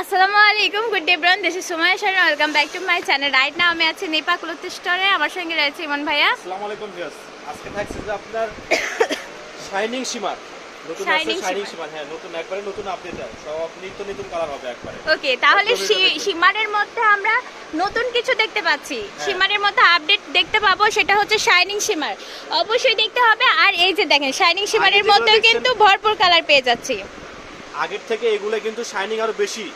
আসসালামু আলাইকুম good day ব্রন this is Sumaiya Shareen welcome back to my channel right now আমি আছি Nepa cloth স্টোরে আমার সঙ্গে রয়েছে ইমন ভাইয়া। আসসালামু আলাইকুম ভিউয়ার্স আজকে থাকছে যে আপনার শাইনিং সীমার নতুন আছে Shining শাইনিং Shimmer। হ্যাঁ নতুন একবারে নতুন আপডেট আছে। সব নিত্য নতুন কালার হবে একবারে। ওকে তাহলে সীমারের মধ্যে আমরা নতুন কিছু দেখতে পাচ্ছি। হ্যাঁ। সীমারের মধ্যে আপডেট দেখতে পাবো সেটা হচ্ছে শাইনিং সীমার অবশ্যই দেখতে হবে আর এই যে দেখেন শাইনিং সীমারের মধ্যেও কিন্তু ভরপুর কালার পেয়ে যাচ্ছি। আগের থেকে এগুলো কিন্তু শাইনিং আরও বেশি।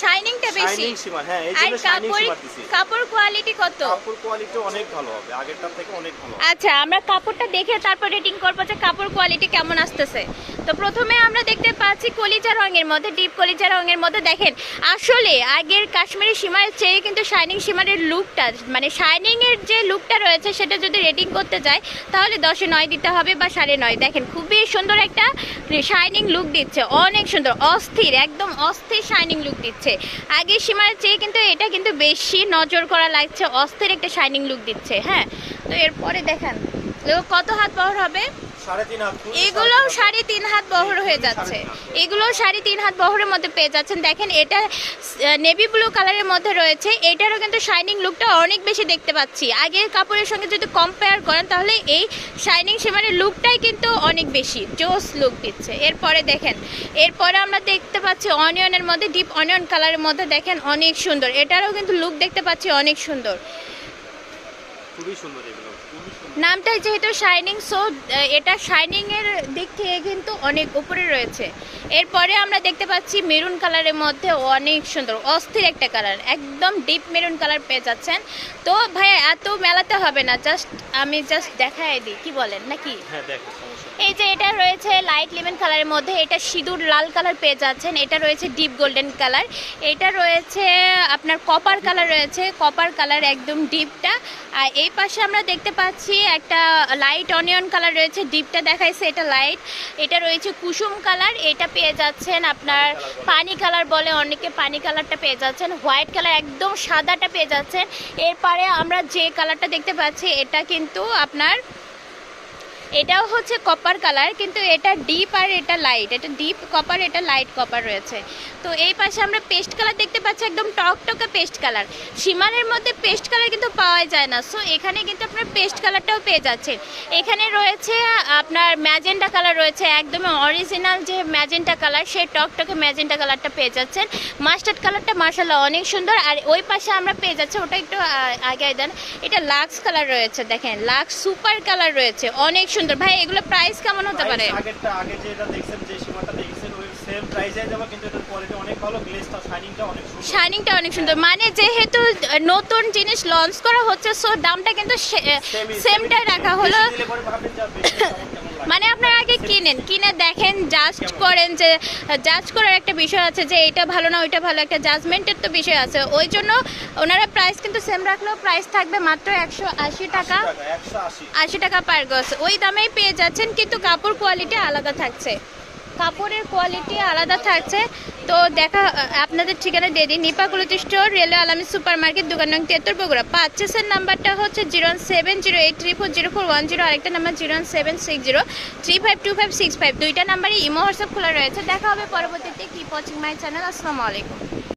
শাইনিংটা বেশি। শাইনিং সীমার হ্যাঁ এই জন্য শাইনিং সীমার দিছি। কাপড় কোয়ালিটি কত? কাপড় কোয়ালিটি অনেক ভালো হবে আগেরটার থেকে অনেক ভালো আচ্ছা আমরা কাপড়টা দেখে তারপর রেটিং করব যে কাপড় কোয়ালিটি কেমন আসতেছে। তো প্রথমে আমরা দেখতে পাচ্ছি কলিজা রঙের মধ্যে ডিপ কলিজা রঙের মধ্যে। দেখেন আসলে আগের কাশ্মীরি সীমারের চেয়ে কিন্তু শাইনিং সীমারের লুকটা মানে শাইনিং এর যে লুকটা রয়েছে সেটা যদি রেটিং করতে যায় তাহলে দশে নয় দিতে হবে বা সাড়ে নয়। দেখেন খুবই সুন্দর একটা শাইনিং লুক দিচ্ছে। অনেক সুন্দর, অস্থির, একদম অস্থির শাইনিং লুক দিচ্ছে। আগের সীমার চেয়ে কিন্তু এটা কিন্তু বেশি নজর করা লাগছে, অস্থির একটা শাইনিং লুক দিচ্ছে হ্যাঁ? তো এরপরে দেখেন কত হাত পাওয়ার হবে? সাড়ে তিন হাত ফুল এগুলো সাড়ে সাড়ে তিন হাত বহর হয়ে যাচ্ছে। এগুলো সাড়ে তিন হাত বহরের মধ্যে পেয়ে যাচ্ছেন। দেখেন এটা নেভি ব্লু কালারের মধ্যে রয়েছে। এটারও কিন্তু শাইনিং লুকটা অনেক বেশি দেখতে পাচ্ছি। আগের কাপড়ের সঙ্গে যদি কম্পেয়ার করেন তাহলে এই শাইনিং সীমানের লুকটাই কিন্তু অনেক বেশি। জোস লুক দিচ্ছে। এরপরে দেখেন এরপরে আমরা দেখতে পাচ্ছি অনিয়নের মধ্যে ডিপ অনিয়ন কালারের মধ্যে দেখেন অনেক সুন্দর। এটারও কিন্তু লুক দেখতে পাচ্ছি অনেক সুন্দর। খুবই সুন্দর এগুলো। নামটা যেহেতু শাইনিং সো এটা শাইনিং এর দিক থেকে কিন্তু অনেক উপরে রয়েছে। এরপরে আমরা দেখতে পাচ্ছি মেরুন কালারের মধ্যে অনেক সুন্দর অস্থির একটা কালার একদম ডিপ মেরুন কালার পেয়ে যাচ্ছেন। তো ভাইয়া এত মেলাতে হবে না জাস্ট আমি জাস্ট দেখাই দিই কি বলেন নাকি? হ্যাঁ। এই যে এটা রয়েছে লাইট লেমন কালারের মধ্যে এটা সিঁদুর লাল কালার পেয়ে যাচ্ছেন এটা রয়েছে ডিপ গোল্ডেন কালার এটা রয়েছে আপনার কপার কালার রয়েছে কপার কালার একদম ডিপটা আর এই পাশে আমরা দেখতে পাচ্ছি একটা লাইট অনিয়ন কালার রয়েছে ডিপটা দেখাইছে, এটা লাইট এটা রয়েছে কুসুম কালার এটা পেয়ে যাচ্ছেন আপনার পানি কালার বলে অনেকে পানি কালারটা পেয়ে যাচ্ছেন। হোয়াইট কালার একদম সাদাটা পেয়ে যাচ্ছেন। এরপরে আমরা যে কালারটা দেখতে পাচ্ছি, এটা কিন্তু আপনার এটাও হচ্ছে কপার কালার কিন্তু এটা ডিপ আর এটা লাইট এটা ডিপ কপার এটা লাইট কপার রয়েছে। তো এই পাশে আমরা পেস্ট কালার দেখতে পাচ্ছি, একদম টকটকে পেস্ট কালার সীমানের মধ্যে পেস্ট কালার কিন্তু পাওয়া যায় না। সো এখানে কিন্তু আপনার পেস্ট কালারটাও পেয়ে যাচ্ছেন। এখানে রয়েছে আপনার ম্যাজেন্টা কালার রয়েছে, একদমই অরিজিনাল যে ম্যাজেন্টা কালার সেই টকটকে ম্যাজেন্টা কালারটা পেয়ে যাচ্ছেন। মাস্টার্ড কালারটা মার্শাল্লাহ অনেক সুন্দর। আর ওই পাশে আমরা পেয়ে যাচ্ছি, ওটা একটু আগে দেন, এটা লাক্স কালার রয়েছে, দেখেন। লাক্স সুপার কালার রয়েছে, অনেক সুন্দর। ভাই এগুলো প্রাইস কেমন হতে পারে? আগেরটা আগে যেটা দেখছেন যে সীমাটা দেখছেন ওই সেম প্রাইসে দেব কিন্তু এটার কোয়ালিটি অনেক ভালো গ্লেজটা শাইনিংটা অনেক সুন্দর। শাইনিংটা অনেক সুন্দর। মানে যেহেতু নতুন জিনিস লঞ্চ করা হচ্ছে সো দামটা কিন্তু সেমটাই রাখা হলো। মানে আপনারা আগে কিনেন কিনে দেখেন জাজ করেন যে জাজ করার একটা বিষয় আছে যে এটা ভালো না ওইটা ভালো একটা জাজমেন্টের তো বিষয় আছে। ওই জন্য ওনারা প্রাইস কিন্তু সেম রাখলেও প্রাইস থাকবে মাত্র একশো আশি টাকা 80 টাকা 180 আশি। টাকা পার গজ। ওই দামেই পেয়ে যাচ্ছেন কিন্তু কাপড় কোয়ালিটি আলাদা থাকছে। কাপড়ের কোয়ালিটি আলাদা থাকছে। তো দেখা, আপনাদের ঠিকানা দিয়ে দিই। নিপাকুলতি স্টোর রেলওয়ে আলামী সুপার মার্কেট দোকান নং তেত্তর, বগুড়া। পার্চেসের নাম্বারটা হচ্ছে zero seven zero eight three four zero four one zero আরেকটা number zero seven six zero. Three five two five six five দুইটা নাম্বারই ইমো হোয়াটসঅ্যাপ খোলা রয়েছে। দেখা হবে পরবর্তীতে। কি পচিং মাই চ্যানেল আসসালামু আলাইকুম।